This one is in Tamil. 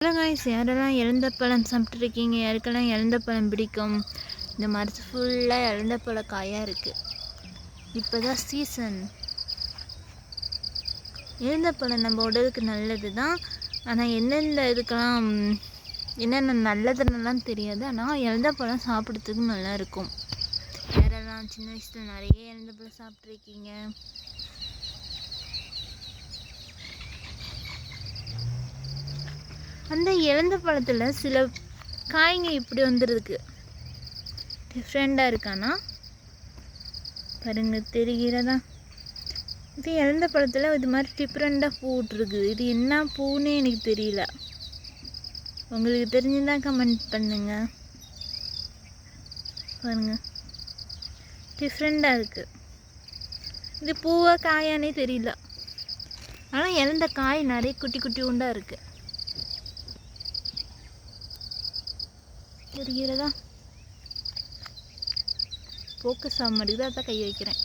காய்ஸ் யாரெல்லாம் இழந்த பழம் சாப்பிட்ருக்கீங்க யாருக்கெல்லாம் இழந்த பழம் பிடிக்கும்? இந்த மரத்து ஃபுல்லாக இழந்த பழ காயாக இருக்குது இப்போ தான் சீசன் இழந்த பழம் நம்ம உடலுக்கு நல்லது தான் ஆனால் எந்தெந்த இதுக்கெல்லாம் என்னென்ன நல்லதுன்னெல்லாம் தெரியாது. ஆனால் இழந்த பழம் சாப்பிட்றதுக்கு நல்லா இருக்கும். யாரெல்லாம் சின்ன வயசில் நிறைய இழந்த பழம் சாப்பிட்ருக்கீங்க அந்த இழந்த பழத்தில் சில காய்ங்க இப்படி வந்துருக்கு டிஃப்ரெண்ட்டாக இருக்கானா? பாருங்க தெரிகிறதா? இது இழந்த பழத்தில் இது மாதிரி டிஃப்ரெண்ட்டாக பூ விட்ருக்குது இது என்ன பூன்னே எனக்கு தெரியல. உங்களுக்கு தெரிஞ்சுதான் கமெண்ட் பண்ணுங்க. பாருங்க. டிஃப்ரெண்ட்டாக இருக்குது இது பூவா காயானே தெரியல. ஆனால் இழந்த காய் நிறைய குட்டி குட்டி உண்டாக இருக்குது தெரிகிறதா ஃபோக்கஸ் ஆக மாட்டேங்குது அதான் கை வைக்கிறேன்.